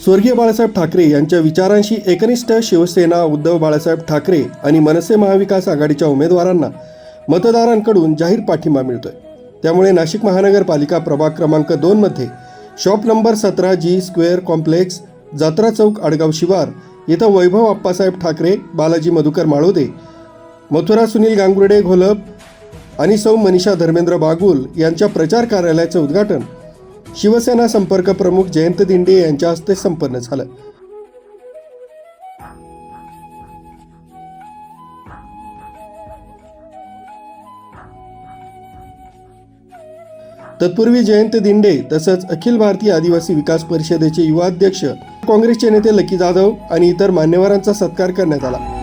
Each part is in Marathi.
स्वर्गीय बाळासाहेब ठाकरे यांच्या विचारांशी एकनिष्ठ शिवसेना उद्धव बाळासाहेब ठाकरे आणि मनसे महाविकास आघाडीच्या उमेदवारांना मतदारांकडून जाहीर पाठिंबा मिळतोय. त्यामुळे नाशिक महानगरपालिका प्रभाग क्रमांक दोनमध्ये शॉप नंबर सतरा G square complex Jatra Chowk Adgaon शिवार इथं वैभव आप्पासाहेब ठाकरे बालाजी मधुकर माळोदे मथुरा सुनील गांगुर्डे घोलप आणि सौ मनीषा धर्मेंद्र बागुल यांच्या प्रचार कार्यालयाचं उद्घाटन शिवसेना संपर्क प्रमुख जयंत दिंडे यांच्या हस्ते संपन्न झालं. तत्पूर्वी जयंत दिंडे तसंच अखिल भारतीय आदिवासी विकास परिषदेचे युवा अध्यक्ष काँग्रेसचे नेते लकी जाधव आणि इतर मान्यवरांचा सत्कार करण्यात आला.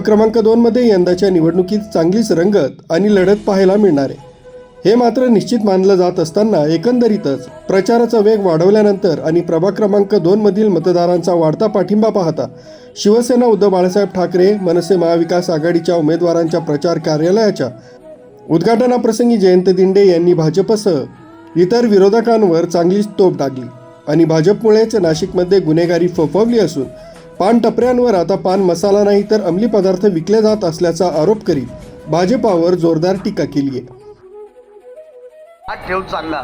प्रभाग क्रमांक दोन मध्ये यंदाच्या निवडणुकीत चांगलीच रंगत आणि लढत पाहायला मिळणार आहे. हे मात्र निश्चित मानलं जात असताना एकंदरीतच प्रचाराचा वेग वाढवल्यानंतर आणि प्रभाग क्रमांक दोन मधील मतदारांचा वाढता पाठिंबा पाहता शिवसेना उद्धव बाळासाहेब ठाकरे मनसे महाविकास आघाडीच्या उमेदवारांच्या प्रचार कार्यालयाच्या उद्घाटनाप्रसंगी जयंत दिंडे यांनी भाजपसह इतर विरोधकांवर चांगलीच तोप टाकली आणि भाजपमुळेच नाशिकमध्ये गुन्हेगारी फोफवली असून पान टपऱ्यांवर आता पान मसाला नाही तर अंमली पदार्थ विकले जात असल्याचा आरोप करीत भाजपावर जोरदार टीका केली आहे. हात ठेवून सांगा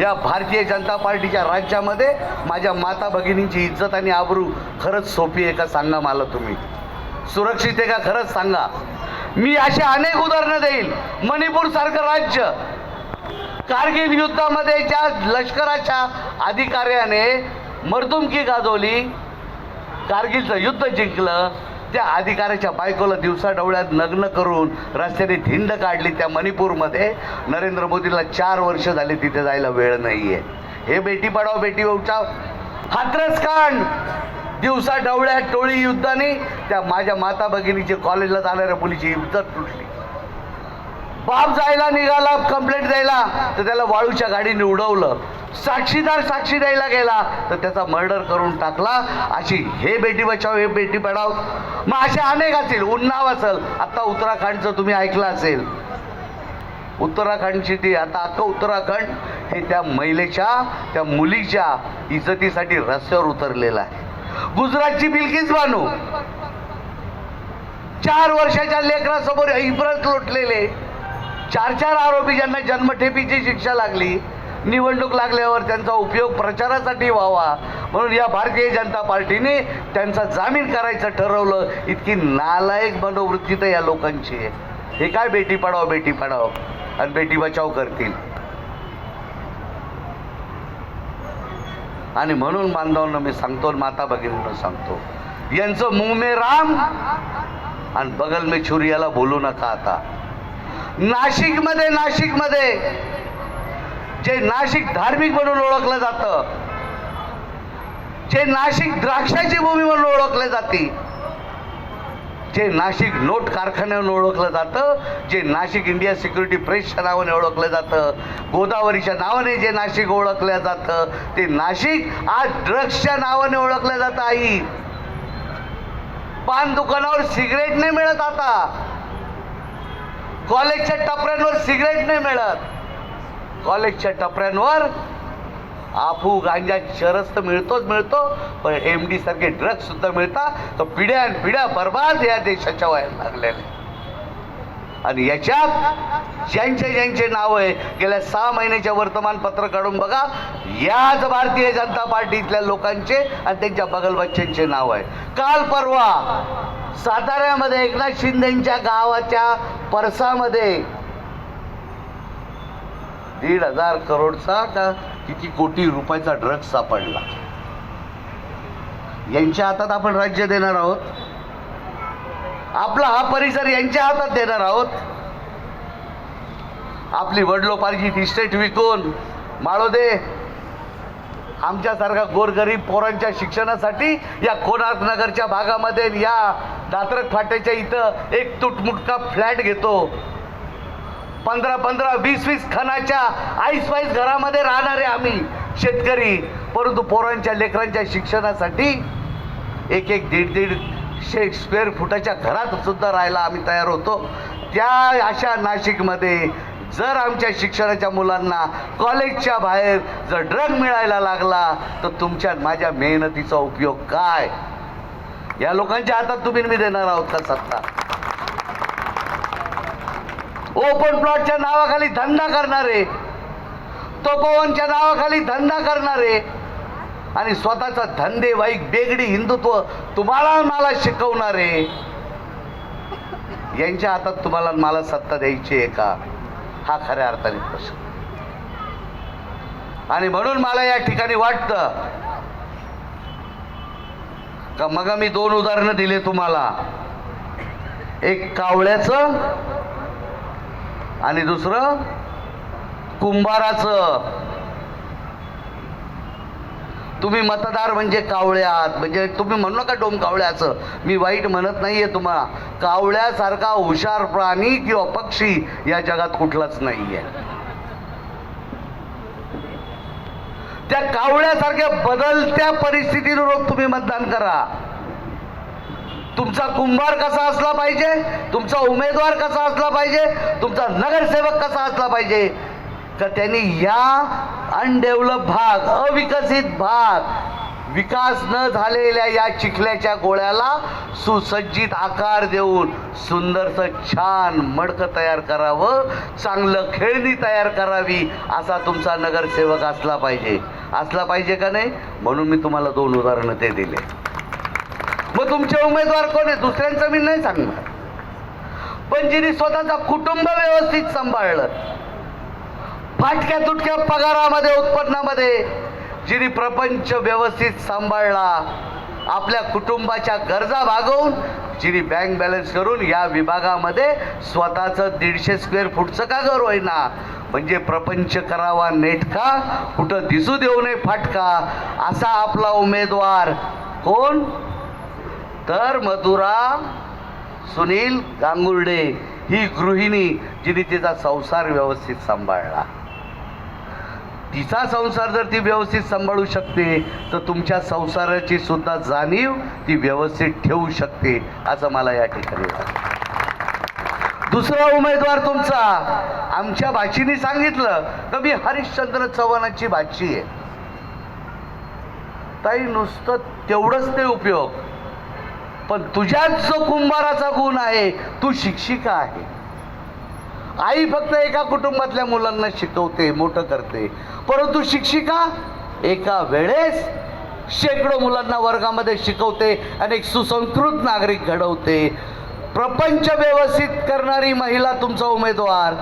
या भारतीय जनता पार्टीच्या राज्यामध्ये माझ्या माता भगिनींची इज्जत आणि आबरू खरंच सोपी आहे का सांगा मला तुम्ही? सुरक्षित आहे का खरंच सांगा? मी असे अनेक उदाहरणं देईल. मणिपूर सारखं राज्य कारगिल युद्धामध्ये ज्या लष्कराच्या अधिकाऱ्याने मर्दुमकी गाजवली कारगिलचं युद्ध जिंकलं त्या अधिकाऱ्याच्या बायकोला दिवसा डवळ्यात नग्न करून रस्त्याने धिंड काढली त्या मणिपूरमध्ये. नरेंद्र मोदीला चार वर्ष झाले तिथे जायला वेळ नाहीये. हे बेटी पडाव बेटी उठाव हात्रस कांड. दिवसा डवळ्यात टोळी युद्धाने त्या माझ्या माता भगिनीचे कॉलेजला जाणाऱ्या मुलीची इज्जत तुटली बाप जायला निघाला कंप्लेंट द्यायला तर त्याला वाळूच्या गाडीने उडवलं. साक्षीदार साक्षी द्यायला गेला तर त्याचा मर्डर करून टाकला. अशी हे बेटी बचाव हे बेटी पडाव मग असे अनेक असतील. उन्नाव असेल. आता उत्तराखंडचं तुम्ही ऐकलं असेल. उत्तराखंडची ती आता अख्खं उत्तराखंड हे त्या महिलेच्या त्या मुलीच्या इज्जतीसाठी रस्त्यावर उतरलेलं आहे. गुजरातची बिलकीच बानू. चार वर्षाच्या लेकरासमोर इब्रत लोटलेले. चार चार आरोपी ज्यांना जन्मठेपीची शिक्षा लागली निवडणूक लागल्यावर त्यांचा उपयोग प्रचारासाठी व्हावा. म्हणून या भारतीय जनता पार्टीने त्यांचा जामीन करायचं ठरवलं. इतकी नालायक मनोवृत्ती तर या लोकांची आहे. हे काय बेटी पडाव बेटी पडाव आणि बेटी बचाव करतील. आणि म्हणून बांधवांना मी सांगतो आणि माता भगिनींना सांगतो. यांचं मुंह मे राम आणि बगल मे छुरी याला बोलू नका आता. नाशिकमध्ये नाशिकमध्ये. जे नाशिक धार्मिक म्हणून ओळखलं जातं. जे नाशिक द्राक्षाची भूमी म्हणून ओळखले जाते. जे नाशिक नोट कारखान्यावर ओळखलं जातं. जे नाशिक इंडिया सिक्युरिटी प्रेसच्या नावाने ओळखलं जातं. गोदावरीच्या नावाने जे नाशिक ओळखलं जातं ते नाशिक आज ड्रग्सच्या नावाने ओळखलं जातं आई. पान दुकानावर सिगरेट नाही मिळत आता. कॉलेजच्या टपऱ्यांवर सिगरेट नाही मिळत. कॉलेजच्या टपऱ्यांवर आफू गांजा शरस तर मिळतोच मिळतो पण एम डी सारखे ड्रग्ज सुद्धा मिळतात. तर पिढ्या पिढ्या बर्बाद या देशाच्या व्हायला लागलेल्या आणि याच्यात ज्यांचे ज्यांचे नाव आहे गेल्या सहा महिन्याच्या वर्तमानपत्र काढून बघा याच भारतीय जनता पार्टीतल्या लोकांचे आणि त्यांच्या बगलबच्च्यांचे नाव आहे. काल परवा साताऱ्यामध्ये एकनाथ शिंदेच्या गावाच्या परसामध्ये दीड हजार करोडचा का किती कोटी रुपयाचा ड्रग्ज सापडला. यांच्या हातात आपण राज्य देणार आहोत. आपला हा परिसर यांच्या हातात देणार आहोत. आपली वडलोपार्जित इस्टेट विकून माळोदे आमच्यासारखा गोरगरीब पोरांच्या शिक्षणासाठी या कोणार्क नगरच्या भागामध्ये या दात्रक फाट्याच्या इथं एक तुटमुटका फ्लॅट घेतो. पंधरा पंधरा वीस वीस खणाच्या आईस वाईस घरामध्ये राहणारे आम्ही शेतकरी परंतु पोरांच्या लेकरांच्या शिक्षणासाठी एक एक दीड दीड शे स्क्वेअर फुटाच्या घरात सुद्धा राहायला आम्ही तयार होतो. त्या अशा नाशिकमध्ये जर आमच्या शिक्षणाच्या मुलांना कॉलेजच्या बाहेर जर ड्रग मिळायला लागला तर तुमच्या माझ्या मेहनतीचा उपयोग काय? या लोकांच्या हातात तुम्ही मी देणार आहोत का सत्ता? ओपन प्लॉटच्या नावाखाली धंदा करणारे तपोवनच्या नावाखाली धंदा करणारे आणि स्वतःचा धंदे वाईक बेगडी हिंदुत्व तुम्हाला मला शिकवणारे. यांच्या हातात तुम्हाला मला सत्ता द्यायची आहे का? हा खऱ्या अर्थाने प्रश्न. आणि म्हणून मला या ठिकाणी वाटतं का मग मी दोन उदाहरणं दिले तुम्हाला. एक कावळ्याचं आणि दुसरं कुंभाराचं. तुम्ही मतदार म्हणजे कावळे आहात म्हणजे तुम्ही म्हणू नका डोम कावळ्याचं. मी वाईट म्हणत नाहीये तुम्हाला. कावळ्यासारखा हुशार प्राणी किंवा पक्षी या जगात कुठलाच नाहीये. त्या कावळ्यासारख्या बदलत्या परिस्थितीनुरूप तुम्ही मतदान करा. तुमचा कुंभार कसा असला पाहिजे? तुमचा उमेदवार कसा असला पाहिजे? तुमचा नगरसेवक कसा असला पाहिजे? का त्यांनी या अनडेव्हलप भाग अविकसित भाग विकास न झालेल्या या चिखल्याच्या गोळ्याला सुसज्जित आकार देऊन सुंदरसं छान मडकं तयार करावं चांगलं खेळणी तयार करावी असा तुमचा नगरसेवक असला पाहिजे. असला पाहिजे का नाही? म्हणून मी तुम्हाला दोन उदाहरणं ते दिले. मग तुमचे उमेदवार कोण आहे दुसऱ्यांचं मी नाही सांगणार. पण जिने स्वतःचा कुटुंब व्यवस्थित सांभाळलं फाटक्या तुटक्या पगारामध्ये उत्पन्नामध्ये जिने प्रपंच व्यवस्थित सांभाळला आपल्या कुटुंबाच्या गरजा भागवून जिने बँक बॅलन्स करून या विभागामध्ये स्वतःचं दीडशे स्क्वेअर फूटचं का घर होईना म्हणजे प्रपंच करावा नेटका कुठं दिसू देऊ नये फाटका असा आपला उमेदवार. कोण? तर मधुरा सुनील गांगुर्डे ही गृहिणी जिने तिचा संसार व्यवस्थित सांभाळला. तिचा संसार जर ती व्यवस्थित सांभाळू शकते तर तुमच्या संसाराची सुद्धा जाणीव ती व्यवस्थित ठेवू शकते असं मला या ठिकाणी दुसरा उमेदवार तुमचा आमच्या भाषीने सांगितलं तर मी हरिश्चंद्र चव्हाणांची भाची आहे. ताई नुसतं तेवढंच ते उपयोग. पण तुझ्याच जो कुंभाराचा गुण आहे तू शिक्षिका आहे. आई फक्त एका कुटुंबातल्या मुलांना शिकवते मोठं करते. परंतु शिक्षिका एका वेळेस शेकडो मुलांना वर्गामध्ये शिकवते आणि एक सुसंस्कृत नागरिक घडवते. प्रपंच व्यवस्थित करणारी महिला तुमचा उमेदवार.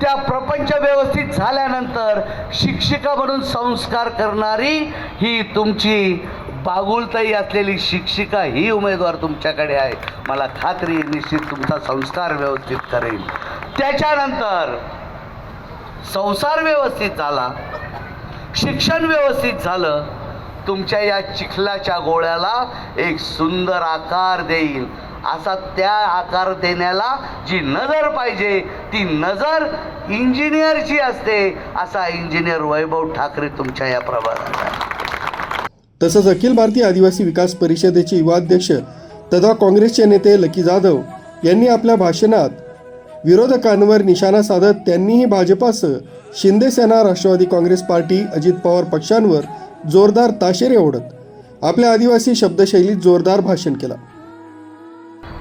त्या प्रपंच व्यवस्थित झाल्यानंतर शिक्षिका म्हणून संस्कार करणारी ही तुमची बागुलताई असलेली शिक्षिका ही उमेदवार तुमच्याकडे आहे. मला खात्री निश्चित तुमचा संस्कार व्यवस्थित करेल. त्याच्यानंतर संसार व्यवस्थित झाला शिक्षण व्यवस्थित झालं तुमच्या या चिखलाच्या गोळ्याला एक सुंदर आकार देईल. असा त्या आकार देण्याला जी नजर पाहिजे ती नजर इंजिनियरची असते असा इंजिनियर वैभव ठाकरे तुमच्या या प्रभागात आहे. तसंच अखिल भारतीय आदिवासी विकास परिषदेचे युवा अध्यक्ष तथा काँग्रेसचे नेते लकी जाधव यांनी आपल्या भाषणात विरोधकांवर निशाणा साधत त्यांनीही भाजपासह शिंदेसेना राष्ट्रवादी काँग्रेस पार्टी अजित पवार पक्षांवर जोरदार ताशेरे ओढत आपल्या आदिवासी शब्दशैलीत जोरदार भाषण केलं.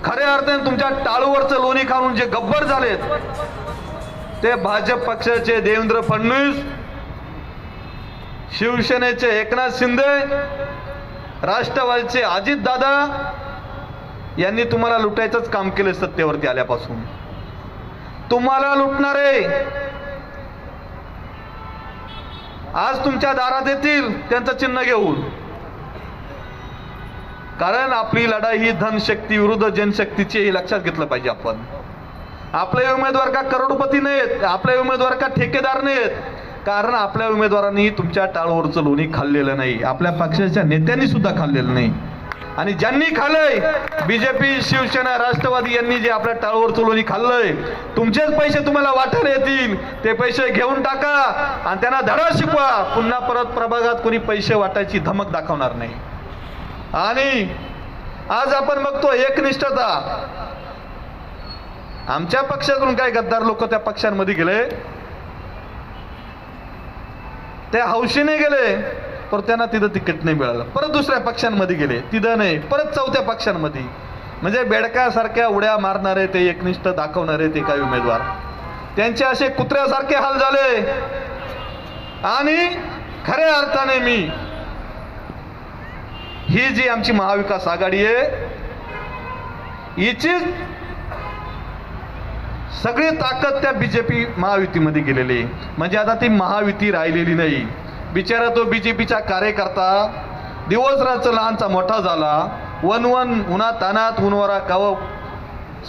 खऱ्या अर्थाने तुमच्या टाळूवरचं लोणी खाऊन जे गब्बर झालेत ते भाजप पक्षाचे देवेंद्र फडणवीस शिवसेनेचे एकनाथ शिंदे राष्ट्रवादीचे अजित दादा यांनी तुम्हाला लुटायचंच काम केलं सत्तेवरती आल्यापासून. तुम्हाला लुटणारे. आज तुमच्या दारात येतील त्यांचं चिन्ह घेऊन. कारण आपली लढाई ही धनशक्ती विरुद्ध जनशक्तीची हे लक्षात घेतलं पाहिजे आपण. आपले उमेदवार का करोडपती नाहीत आपले उमेदवार का ठेकेदार नाहीत? कारण आपल्या उमेदवारांनी तुमच्या टाळवरचं लोणी खाल्लेलं नाही. आपल्या पक्षाच्या नेत्यांनी सुद्धा खाल्लेलं नाही. आणि ज्यांनी खाल्लंय बीजेपी शिवसेना राष्ट्रवादी यांनी जे आपल्या टाळवर चुलवणी खाल्लंय तुमचेच पैसे तुम्हाला वाटायला येतील. ते पैसे घेऊन टाका आणि त्यांना धडा शिकवा. पुन्हा परत प्रभागात कोणी पैसे वाटायची धमक दाखवणार नाही. आणि आज आपण बघतो एकनिष्ठता. आमच्या पक्षातून काय गद्दार लोक त्या पक्षांमध्ये गेले? ते हौशीने गेले. पर त्यांना तिथं तिकीट नाही मिळालं. परत दुसऱ्या पक्षांमध्ये गेले. तिथं नाही. परत चौथ्या पक्षांमध्ये. म्हणजे बेडकासारख्या उड्या मारणारे ते एकनिष्ठ दाखवणारे ते काही उमेदवार. त्यांचे असे कुत्र्यासारखे हाल झाले. आणि खऱ्या अर्थाने मी ही जी आमची महाविकास आघाडी आहे हिची सगळी ताकद त्या बीजेपी महायुतीमध्ये गेलेली आहे. म्हणजे आता ती महायुती राहिलेली नाही. बिचारा तो बीजेपीचा कार्यकर्ता. दिवस रात्र लहानचा मोठा झाला. वन वन उन्हा तानात उनवरा काव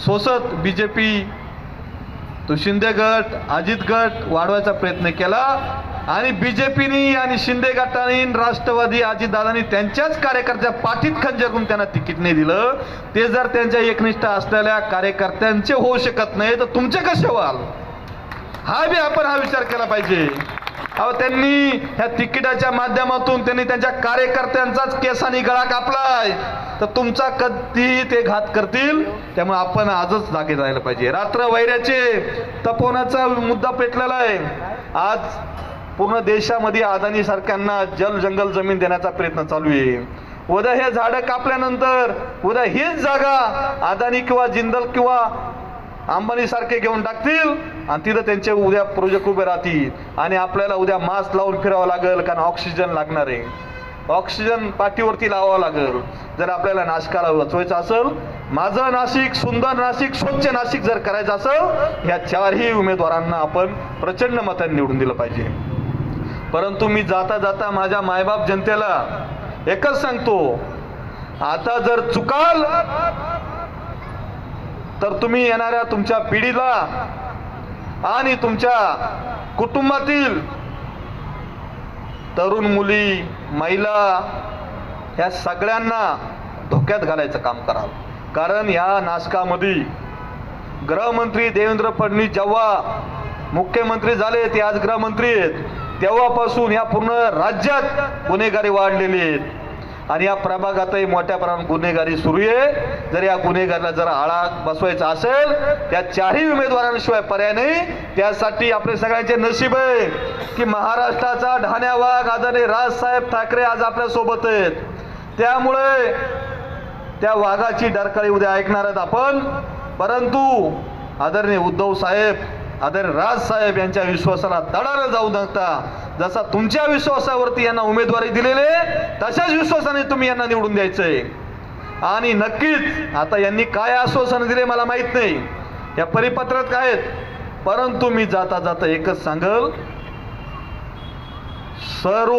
सोसत बीजेपी. तो शिंदे गट अजित गट वाढवायचा प्रयत्न केला. आणि बीजेपीनी आणि शिंदे गटाने राष्ट्रवादी अजितदादांनी त्यांच्याच कार्यकर्त्या पाठीत खंजर करून त्यांना तिकीट नाही दिलं. ते जर त्यांच्या एकनिष्ठ असलेल्या कार्यकर्त्यांचे होऊ शकत नाही तर तुमचे कसे व्हाल? हा बी आपण हा विचार केला पाहिजे. अहो त्यांनी ह्या तिकिटाच्या माध्यमातून त्यांनी त्यांच्या कार्यकर्त्यांचाच केसानी गळा कापलाय. तर तुमचा कधीही ते घात करतील त्यामुळे आपण आजच जागे जायला पाहिजे. रात्र वैऱ्याचे तपवण्याचा मुद्दा पेटलेला आहे. आज पूर्ण देशामध्ये अदानी सारख्यांना जल जंगल जमीन देण्याचा प्रयत्न चालू आहे. उद्या हे झाडं कापल्यानंतर उद्या हीच जागा अदानी किंवा जिंदल किंवा अंबानी सारखे घेऊन टाकतील आणि तिथं त्यांचे उद्या प्रोजेक्ट उभे राहतील. आणि आपल्याला उद्या मास्क लावून फिरावं लागेल कारण ऑक्सिजन लागणार आहे. ऑक्सिजन पाठीवरती लावावं लागेल. जर आपल्याला नाशिकाला वाचवायचं असेल माझं नाशिक सुंदर नाशिक स्वच्छ नाशिक जर करायचं असेल या चारही उमेदवारांना आपण प्रचंड मतांनी निवडून दिलं पाहिजे. परंतु मी जाता जाता माझ्या मायबाप जनतेला एकच सांगतो आता जर चुकाल तर तुम्ही येणाऱ्या तुमच्या पिढीला आणि तुमच्या कुटुंबातील तरुण मुली महिला ह्या सगळ्यांना धोक्यात घालायचं काम कराल कारण ह्या नाशकामध्ये गृहमंत्री देवेंद्र फडणवीस जेव्हा मुख्यमंत्री झाले ते आज गृहमंत्री आहेत. तेव्हापासून या पूर्ण राज्यात गुन्हेगारी वाढलेली आहेत. आणि या प्रभागातही मोठ्या प्रमाणात गुन्हेगारी सुरू आहे. जर या गुन्हेगारीला जर आळा बसवायचा असेल त्या चारही उमेदवारांशिवाय पर्याय नाही. त्यासाठी आपले सगळ्यांचे नशीब आहे की महाराष्ट्राचा ढाण्या वाघ आदरणीय राजसाहेब ठाकरे आज आपल्यासोबत आहेत. त्यामुळे त्या वाघाची डरकाळी उद्या ऐकणार आहेत आपण. परंतु आदरणीय उद्धव साहेब आदरणीय राज साहेब यांच्या विश्वासाला तडाला जाऊ नका. जसा तुमच्या विश्वासावरती यांना उमेदवारी दिलेले तशाच विश्वासाने तुम्ही यांना निवडून द्यायचंय. आणि नक्कीच आता यांनी काय आश्वासन दिले मला माहीत नाही. या परिपत्रात काय आहेत? परंतु मी जाता जाता एकच सांगल. सर्व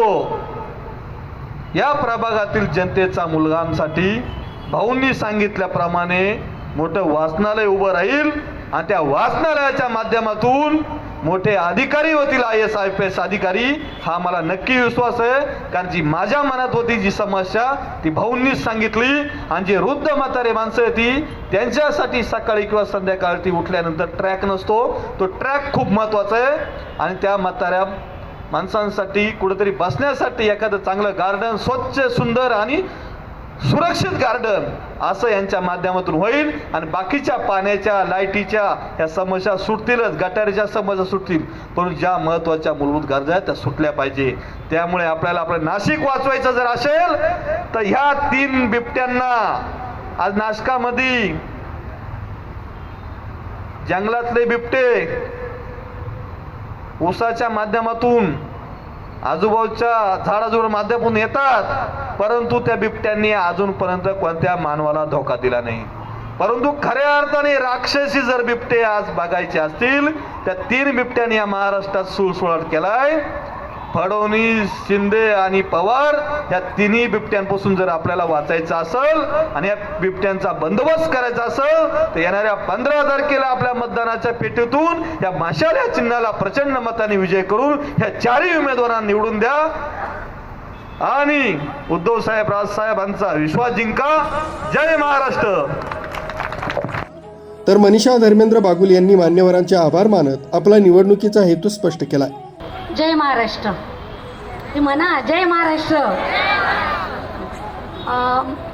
या प्रभागातील जनतेचा मुलगांसाठी भाऊंनी सांगितल्याप्रमाणे मोठं वाचनालय उभं राहील आणि त्या वाचनालयाच्या माध्यमातून मोठे अधिकारी होतील I S I P S अधिकारी. हा मला नक्की विश्वास आहे. कारण जी माझ्या मनात होती जी समस्या ती भाऊंनीच सांगितली. आणि जी वृद्ध म्हातारे माणसं होती ती त्यांच्यासाठी सकाळी किंवा संध्याकाळी ती उठल्यानंतर ट्रॅक नसतो. तो ट्रॅक खूप महत्त्वाचा आहे. आणि त्या म्हाताऱ्या माणसांसाठी कुठेतरी बसण्यासाठी एखादं चांगलं गार्डन स्वच्छ सुंदर आणि सुरक्षित गार्डन असं यांच्या माध्यमातून होईल. आणि बाकीच्या पाण्याच्या लाईटीच्या ह्या समस्या सुटतीलच गटारीच्या समस्या सुटतील. पण ज्या महत्त्वाच्या मूलभूत गरजा आहेत त्या सुटल्या पाहिजे. त्यामुळे आपल्याला आपलं नाशिक वाचवायचं जर असेल तर ह्या तीन बिबट्यांना आज नाशकामध्ये जंगलातले बिबटे उसाच्या माध्यमातून आजूबाजूच्या झाडाजवळ माध्यमातून येतात परंतु त्या बिबट्यांनी अजूनपर्यंत कोणत्या मानवाला धोका दिला नाही. परंतु खऱ्या अर्थाने राक्षसी जर बिबटे आज बघायचे असतील त्या तीन बिबट्यांनी या महाराष्ट्रात सुळसुळाट केलाय. फडणवीस शिंदे आणि पवार या तिन्ही बिबट्यांपासून जर आपल्याला वाचायचं असेल आणि या बिबट्यांचा बंदोबस्त करायचा असेल तर येणाऱ्या पंधरा तारखेला आपल्या मतदानाच्या पेटीतून या माशाल या चिन्हाला प्रचंड मताने विजय करून ह्या चारही उमेदवारांना निवडून द्या. आणि उद्धव साहेब राजसाहेबांचा विश्वास जिंका. जय महाराष्ट्र. तर मनीषा धर्मेंद्र बागुल यांनी मान्यवरांचे आभार मानत आपला निवडणुकीचा हेतू स्पष्ट केलाय. जय महाराष्ट्र. ती म्हणा जय महाराष्ट्र.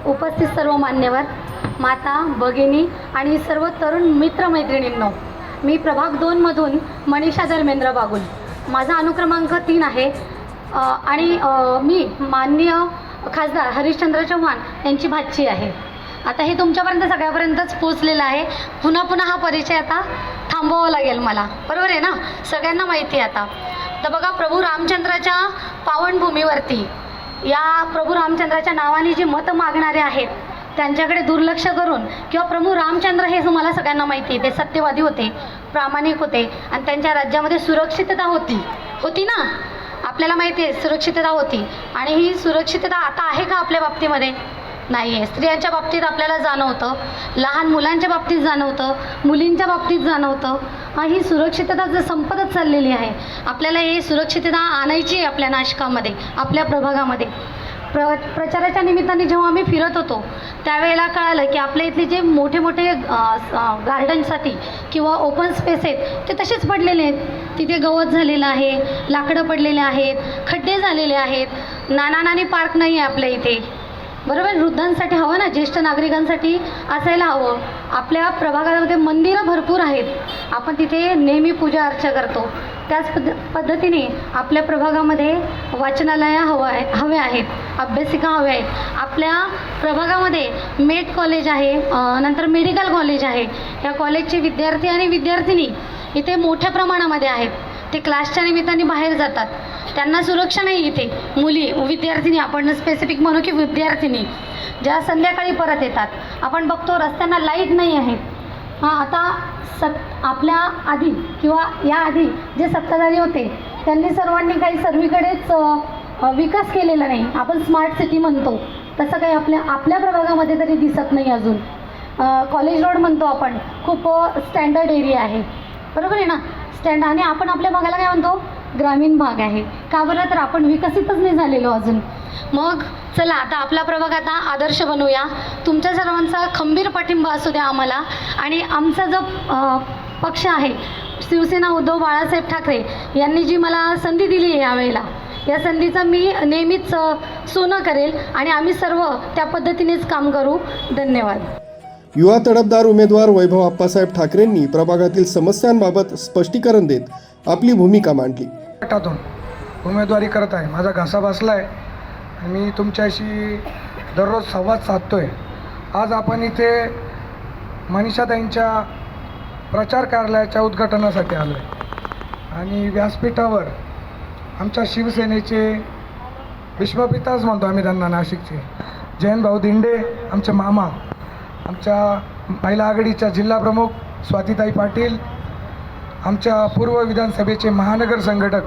उपस्थित सर्व मान्यवर माता भगिनी आणि सर्व तरुण मित्रमैत्रिणींनो मी प्रभाग दोनमधून मनीषा धर्मेंद्र बागुल. माझा अनुक्रमांक तीन आहे. आणि मी माननीय खासदार हरिश्चंद्र चव्हाण यांची भाची आहे. आता हे तुमच्यापर्यंत सगळ्यापर्यंतच पोचलेलं आहे. पुन्हा पुन्हा हा परिचय आता थांबवावा लागेल मला. बरोबर आहे ना? सगळ्यांना माहिती आहे आता. तर बघा प्रभू रामचंद्राच्या पावनभूमीवरती या प्रभू रामचंद्राच्या नावाने जे मतं मागणारे आहेत त्यांच्याकडे दुर्लक्ष करून किंवा प्रभू रामचंद्र हे तुम्हाला सगळ्यांना माहिती आहे ते सत्यवादी होते प्रामाणिक होते आणि त्यांच्या राज्यामध्ये सुरक्षितता होती. होती ना? आपल्याला माहिती आहे सुरक्षितता होती. आणि ही सुरक्षितता आता आहे का आपल्या बाबतीमध्ये? नाही आहे स्त्रियांच्या बाबतीत आपल्याला जाणवतं. लहान मुलांच्या बाबतीत जाणवतं. मुलींच्या बाबतीत जाणवतं. ही सुरक्षितता जर संपतच चाललेली आहे आपल्याला ही सुरक्षितता आणायची आहे आपल्या नाशकामध्ये आपल्या प्रभागामध्ये. प्र प्रचाराच्या निमित्ताने जेव्हा आम्ही फिरत होतो त्यावेळेला कळालं की आपल्या इथले जे मोठे मोठे गार्डनसाठी किंवा ओपन स्पेस आहेत ते तसेच पडलेले आहेत. तिथे गवत झालेलं आहे लाकडं पडलेले आहेत खड्डे झालेले आहेत. नाना नानी पार्क नाही आहे आपल्या इथे. बरोबर वृद्धांसाठी हवं ना ज्येष्ठ नागरिकांसाठी असायला हवं. आपल्या प्रभागामध्ये मंदिरं भरपूर आहेत. आपण तिथे नेहमी पूजा अर्चा करतो. त्याच पद्ध पद्धतीने आपल्या प्रभागामध्ये वाचनालया हवं आहे हवे आहेत अभ्यासिका हव्या आहेत. आपल्या प्रभागामध्ये मेड कॉलेज आहे नंतर मेडिकल कॉलेज आहे. या कॉलेजचे विद्यार्थी आणि विद्यार्थिनी इथे मोठ्या प्रमाणामध्ये आहेत. ते क्लासच्या निमित्ताने बाहेर जातात. त्यांना सुरक्षा नाही इथे. मुली विद्यार्थिनी आपण स्पेसिफिक म्हणू की विद्यार्थिनी ज्या संध्याकाळी परत येतात. आपण बघतो रस्त्यांना लाइट नाही आहेत. हां आता सत आपल्या आधी किंवा या आधी जे सत्ताधारी होते त्यांनी सर्वांनी काही सर्वीकडेच विकास केलेला नाही. आपण स्मार्ट सिटी म्हणतो. तसं काही आपल्या आपल्या प्रभागामध्ये तरी दिसत नाही अजून. कॉलेज रोड म्हणतो आपण. खूप स्टँडर्ड एरिया आहे. बरोबर आहे ना? स्टँड आणि आपण आपल्या भागाला काय म्हणतो? ग्रामीण भाग आहे. का बरं? तर आपण विकसितच नाही झालेलो अजून. मग चला आता आपला प्रभाग आता आदर्श बनवूया तुमच्या सर्वांचा खंबीर पाठिंबा असू द्या आम्हाला. आणि आमचा जो पक्ष आहे शिवसेना उद्धव बाळासाहेब ठाकरे यांनी जी मला संधी दिली आहे यावेळेला या संधीचं मी नेहमीच सोनं करेल आणि आम्ही सर्व त्या पद्धतीनेच काम करू. धन्यवाद. युवा तडफदार उमेदवार वैभव आप्पासाहेब ठाकरेंनी प्रभागातील समस्यांबाबत स्पष्टीकरण देत आपली भूमिका मांडली. गटातून उमेदवारी करत आहे. माझा घासा बसला आहे आणि मी तुमच्याशी दररोज संवाद साधतो आहे आज आपण इथे मनीषाताईंच्या प्रचार कार्यालयाच्या उद्घाटनासाठी आलो आहे आणि व्यासपीठावर आमच्या शिवसेनेचे विश्वपिताच म्हणतो आम्ही त्यांना नाशिकचे. जयंतभाऊ दिंडे आमचे मामा. आमच्या महिला आघाडीच्या जिल्हाप्रमुख स्वातीताई पाटील आमच्या पूर्व विधानसभेचे महानगर संघटक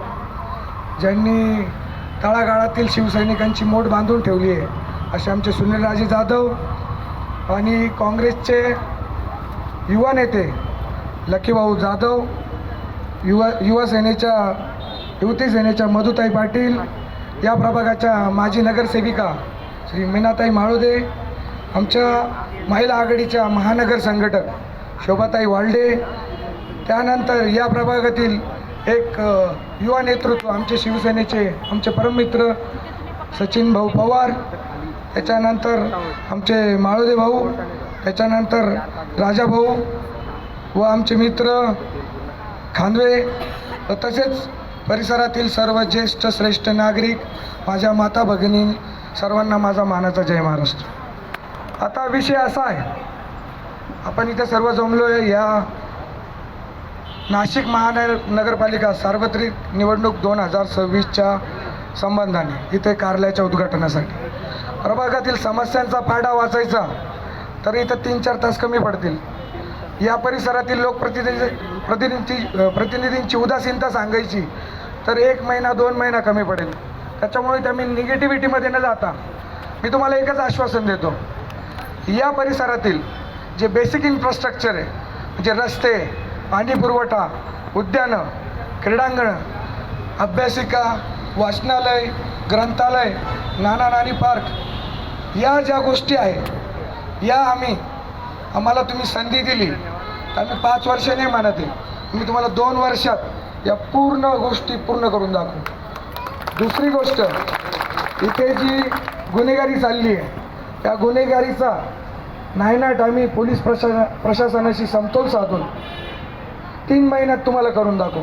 ज्यांनी तळागाळातील शिवसैनिकांची मोठ बांधून ठेवली आहे असे आमचे सुनीलराजे जाधव आणि काँग्रेसचे युवा नेते लकीभाऊ जाधव युवा युवा सेनेच्या युवती सेनेच्या मधुताई पाटील या प्रभागाच्या माजी नगरसेविका श्री मीनाताई माळुदे आमच्या महिला आघाडीच्या महानगर संघटक शोभाताई वाल्डे त्यानंतर या प्रभागातील एक युवा नेतृत्व आमचे शिवसेनेचे आमचे परममित्र सचिन भाऊ पवार त्याच्यानंतर आमचे माळुदे भाऊ त्याच्यानंतर राजा भाऊ व आमचे मित्र खांदवे व तसेच परिसरातील सर्व ज्येष्ठ श्रेष्ठ नागरिक माझ्या माता भगिनी सर्वांना माझा मानाचा जय महाराष्ट्र. आता विषय असा आहे. आपण इथे सर्व जमलो आहे. या नाशिक महानगर नगरपालिका सार्वत्रिक निवडणूक दोन हजार सव्वीसच्या संबंधाने इथे कार्यालयाच्या उद्घाटनासाठी. प्रभागातील समस्यांचा फायदा वाचायचा तर इथं तीन चार तास कमी पडतील. या परिसरातील लोकप्रतिनिधी प्रतिनिधी प्रतिनिधींची उदासीनता सांगायची तर एक महिना दोन महिना कमी पडेल. त्याच्यामुळे त्या मी निगेटिव्हिटीमध्ये न जाता मी तुम्हाला एकच आश्वासन देतो. या परिसरातील जे बेसिक इन्फ्रास्ट्रक्चर आहे म्हणजे रस्ते पाणी पुरवठा उद्यानं क्रीडांगणं अभ्यासिका वाचनालय ग्रंथालय नाना नानी पार्क या ज्या गोष्टी आहेत या आम्ही आम्हाला तुम्ही संधी दिली. तर आम्ही पाच वर्ष नाही म्हणत आहे. मी तुम्हाला दोन वर्षात या पूर्ण गोष्टी पूर्ण करून दाखवू. दुसरी गोष्ट इथे जी गुन्हेगारी चालली आहे त्या गुन्हेगारीचा नायनाट आम्ही पोलीस प्रशा प्रशासनाशी समतोल साधून तीन महिन्यात तुम्हाला करून दाखवू.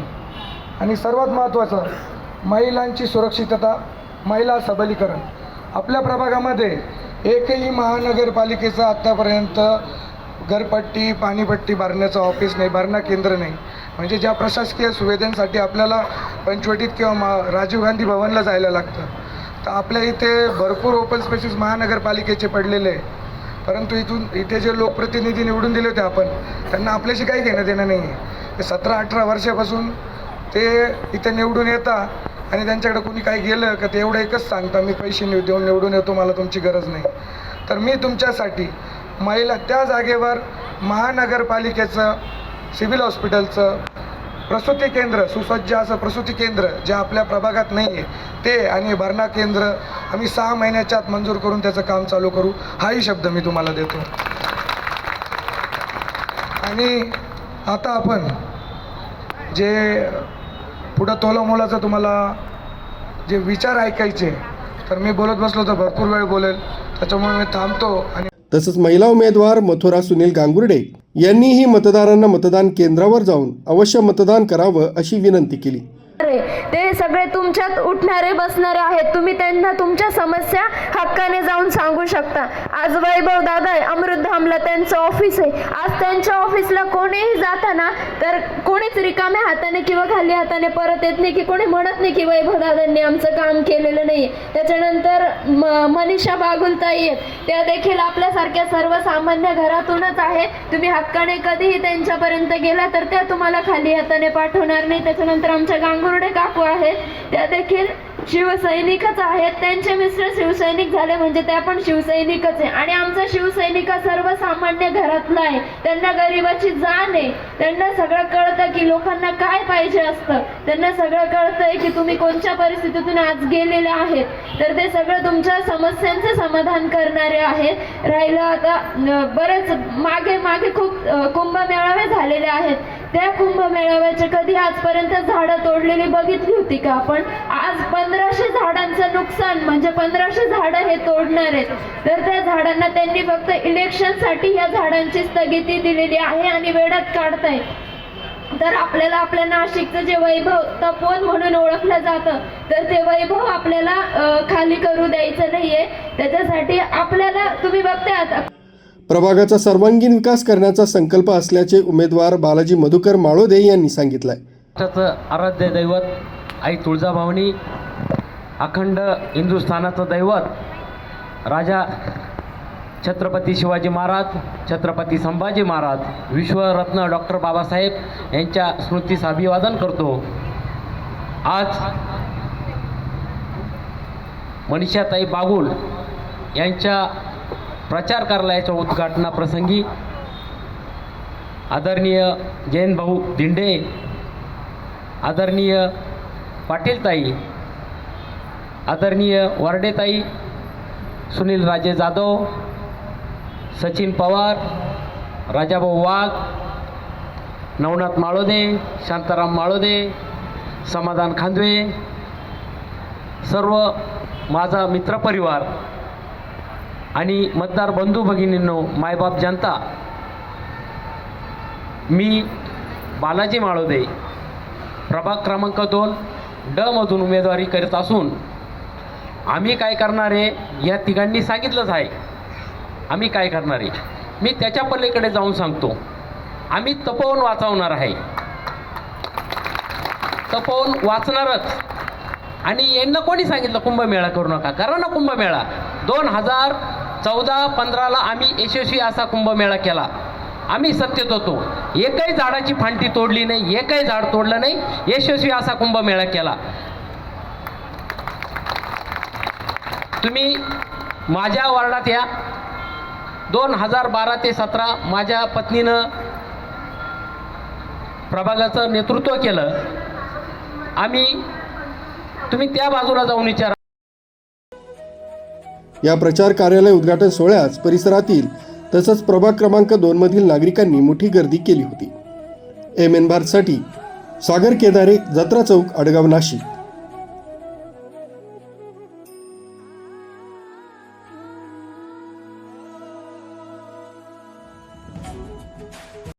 आणि सर्वात महत्त्वाचं महिलांची सुरक्षितता महिला सबलीकरण. आपल्या प्रभागामध्ये एकही महानगरपालिकेचं आत्तापर्यंत घरपट्टी पाणीपट्टी भरण्याचं ऑफिस नाही भरणा केंद्र नाही. म्हणजे ज्या प्रशासकीय सुविधांसाठी आपल्याला पंचवटीत किंवा मा राजीव गांधी भवनला जायला लागतं. तर आपल्या इथे भरपूर ओपन स्पेसेस महानगरपालिकेचे पडलेले आहे. परंतु इथून इथे जे लोकप्रतिनिधी निवडून दिले होते आपण त्यांना आपल्याशी काही घेणं देणं नाही आहे ते सतरा अठरा वर्षापासून ते इथे निवडून येतात आणि त्यांच्याकडे कोणी काही गेलं का ते एवढं एकच सांगता मी पैसे निव देऊन निवडून येतो मला तुमची गरज नाही. तर मी तुमच्यासाठी महिला त्या जागेवर महानगरपालिकेचं सिव्हिल हॉस्पिटलचं प्रसूती केंद्र सुसज्ज असं प्रसूती केंद्र जे आपल्या प्रभागात नाही आहे ते आणि भरणा केंद्र आम्ही सहा महिन्याच्या आत मंजूर करून त्याचं काम चालू करू. हाही शब्द मी तुम्हाला देतो. आणि आता आपण जे पुढं तोलामोलाचं तुम्हाला जे विचार ऐकायचे तर मी बोलत बसलो तर भरपूर वेळ बोलेल. त्याच्यामुळे मी थांबतो आणि तसंच महिला उमेदवार मथुरा सुनील गांगुर्डे यांनीही मतदारांना मतदान केंद्रावर जाऊन अवश्य मतदान करावं अशी विनंती केली. अरे, ते सगळे तुमच्यात उठणारे बसणारे आहेत. तुम्ही त्यांना तुमच्या समस्या हक्काने जाऊन सांगू शकता. आज वैभव दादा आहे अमृतधामला त्यांचं ऑफिस आहे. आज त्यांच्या ऑफिसला कोणीही जाताना तर कोणीच रिकाम्या हाताने किंवा खाली हाताने परत येत नाही की कोणी म्हणत नाही की वैभव दादांनी आमचं काम केलेलं नाही त्याच्यानंतर मनीषा बागुलताई आहेत. त्या देखील आपल्यासारख्या सर्वसामान्य घरातूनच आहेत. तुम्ही हक्काने कधीही त्यांच्यापर्यंत गेला तर त्या तुम्हाला खाली हाताने पाठवणार नाही. त्याच्यानंतर आमच्या गांगुर्डे काकू आहेत. त्या देखील शिवसैनिकच आहेत. त्यांचे मिस्टर शिवसैनिक झाले म्हणजे त्या पण शिवसैनिकच आहे. आणि आमचा शिवसैनिक हा सर्वसामान्य घरातला आहे. त्यांना गरिबाची जाण आहे. त्यांना सगळं कळतं की लोकांना काय पाहिजे असतं. त्यांना सगळं कळतंय की तुम्ही कोणत्या परिस्थितीतून आज गेलेले आहेत. तर ते सगळं तुमच्या समस्यांचं समाधान करणारे आहेत. राहिलं आता बरेच मागे मागे खूप कुंभमेळावे झालेले आहेत. त्या कुंभमेळाव्याचे कधी आजपर्यंत झाडं तोडलेली बघितली होती का आपण? आज पंधराशे झाडांचं नुकसान म्हणजे पंधराशे झाडं हे तोडणार आहेत. तर त्या झाडांना त्यांनी फक्त इलेक्शनसाठी या झाडांची स्थगिती दिलेली आहे आणि वेळात काढताय तर आपल्याला आपल्या नाशिकचं जे वैभव तपोवन म्हणून ओळखलं जातं. तर ते वैभव आपल्याला खाली करू द्यायचं नाहीये. त्याच्यासाठी आपल्याला तुम्ही बघताय आता प्रभागाचा सर्वांगीण विकास करण्याचा संकल्प असल्याचे उमेदवार बालाजी मधुकर माळोदे यांनी सांगितलंय. महाराष्ट्राचं आराध्य दैवत आई तुळजाभवानी अखंड हिंदुस्थानाचं दैवत राजा छत्रपती शिवाजी महाराज छत्रपती संभाजी महाराज विश्वरत्न डॉक्टर बाबासाहेब यांच्या स्मृतीस अभिवादन करतो. आज मनीषाताई बागुल यांच्या प्रचार कार्यालयाच्या उद्घाटनाप्रसंगी आदरणीय जयंत भाऊ दिंडे आदरणीय पाटीलताई आदरणीय वर्डेताई सुनील राजे जाधव सचिन पवार राजाभाऊ वाघ नवनाथ माळोदे शांताराम माळोदे समाधान खांदवे सर्व माझा मित्रपरिवार आणि मतदार बंधू भगिनींनो मायबाप जनता मी बालाजी माळोदे प्रभाग क्रमांक दोन ड मधून उमेदवारी करीत असून आम्ही काय करणार आहे या तिघांनी सांगितलंच आहे. आम्ही काय करणार आहे? मी त्याच्या पलीकडे जाऊन सांगतो. आम्ही तपवून वाचवणार आहे. तपवून वाचणारच. आणि यांना कोणी सांगितलं कुंभमेळा करू नका? करा ना कुंभमेळा. दोन हजार चौदा पंधराला आम्ही यशस्वी असा कुंभमेळा केला. आम्ही सत्यत होतो. एकही झाडाची फांटी तोडली नाही एकही झाड तोडलं नाही यशस्वी असा कुंभमेळा केला. तुम्ही माझ्या वार्डात या. दोन हजार बारा ते सतरा माझ्या पत्नीनं प्रभागाचं नेतृत्व केलं. आम्ही तुम्ही त्या बाजूला जाऊन विचारा. या प्रचार कार्यालय उद्घाटन सोहळ्यास परिसरातील तसंच प्रभाग क्रमांक दोनमधील नागरिकांनी मोठी गर्दी केली होती. एम एन भारतसाठी सागर केदारे जत्रा चौक अडगाव नाशिक.